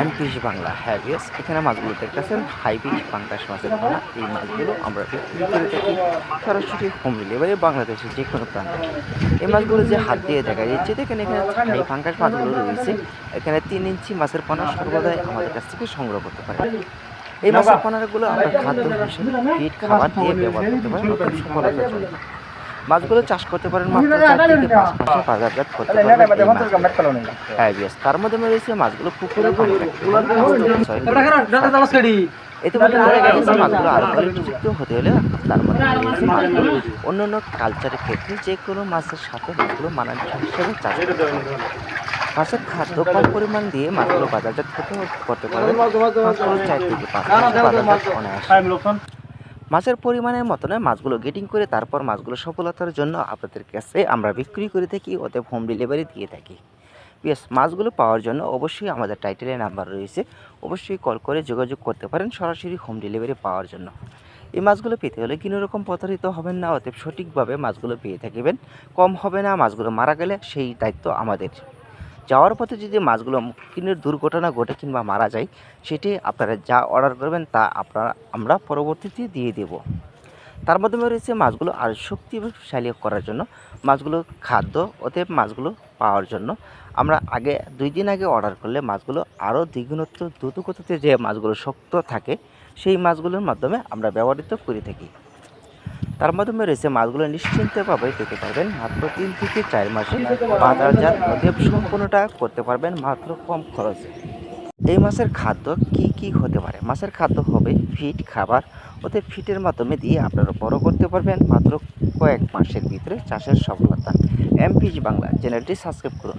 M piece Bangla হ্যাঁ বিয়াস এখানে মাছগুলো দেখতেছেন হাই পিস পাঙ্কাশ মাছের পোনা, এই মাছগুলো আমরা বিক্রি করে থাকি সরাসরি হোম ডেলিভারি বাংলাদেশের যে কোনো প্রান্তে। এই মাছগুলো যে হাত দিয়ে দেখা যাচ্ছে, দেখেন এখানে হাই পাঙ্কাশ মাছগুলো রয়েছে, এখানে তিন ইঞ্চি মাছের পানা সর্বদাই আমাদের কাছ থেকে সংগ্রহ করতে পারে। এই মাছের পানাগুলো আমরা খাদ্য হিসেবে ফিট খাবার দিয়ে ব্যবহার করতে পারি সফলতার জন্য। মাছগুলো চাষ করতে পারেন মাত্র চার থেকে পাঁচ মাসে বাজারজাত করতে পারবেন এই হ্যাঁ বিয়াস তার মধ্যে রয়েছে মাছগুলো পুকুরে মাছগুলো আরও কোয়ালিটিযুক্ত হতে হলে তার মধ্যে কালচারের ক্ষেত্রে যে কোনো মাছের সাথে মাছগুলো মানানসই হিসেবে চাষ করতে মাছের খাদ্য কম পরিমাণ দিয়ে মাছগুলো বাজারজাত করতে করতে পারবেন মাত্র চার থেকে পাঁচ মাসে বাজারজাত অনায়াসে মাছের পরিমাণের মতনে মাছগুলো গেটিং করে তারপর মাছগুলো সফলতার জন্য আপনাদের কাছে আমরা বিক্রি করে থাকি ওতে হোম ডেলিভারি দিয়ে থাকি। ইয়েস মাছগুলো পাওয়ার জন্য অবশ্যই আমাদের টাইটেলের নাম্বার রয়েছে। অবশ্যই কল করে যোগাযোগ করতে পারেন সরাসরি হোম ডেলিভারি পাওয়ার জন্য। এই মাছগুলো পেতে হলে কোনো রকম প্রতারিত হবেন না, অতএব সঠিকভাবে মাছগুলো পেয়ে থাকিবেন। কম হবে না, মাছগুলো মারা গেলে সেই দায়িত্ব আমাদের। যাওয়ার পথে যদি মাছগুলো কিনের দুর্ঘটনা ঘটে কিংবা মারা যায়, সেটি আপনারা যা অর্ডার করবেন তা আপনারা, আমরা পরবর্তীতে দিয়ে দেব। তার মাধ্যমে রয়েছে মাছগুলো আরও শক্তিশালী করার জন্য মাছগুলো খাদ্য অতএব মাছগুলো পাওয়ার জন্য। আমরা আগে, দুই দিন আগে অর্ডার করলে মাছগুলো আরও দ্বিগুণত্ব দ্রুতগতিতে যে মাছগুলো শক্ত থাকে, সেই মাছগুলোর মাধ্যমে আমরা ব্যবহৃত করে থাকি। তার মাধ্যমে রয়েছে মাছগুলো নিশ্চিন্তভাবে পেতে পারবেন মাত্র তিন থেকে চার মাসে। বাজারজাত অতএব সম্পূর্ণটা করতে পারবেন মাত্র কম খরচে। এই মাছের খাদ্য কি কি হতে পারে? মাছের খাদ্য হবে ফিট খাবার। ওতে ফিটের মাধ্যমে দিয়ে আপনারা বড় করতে পারবেন মাত্র কয়েক মাসের ভিতরে চাষের সফলতা। এমপিজি বাংলা, চ্যানেলটি সাবস্ক্রাইব করুন।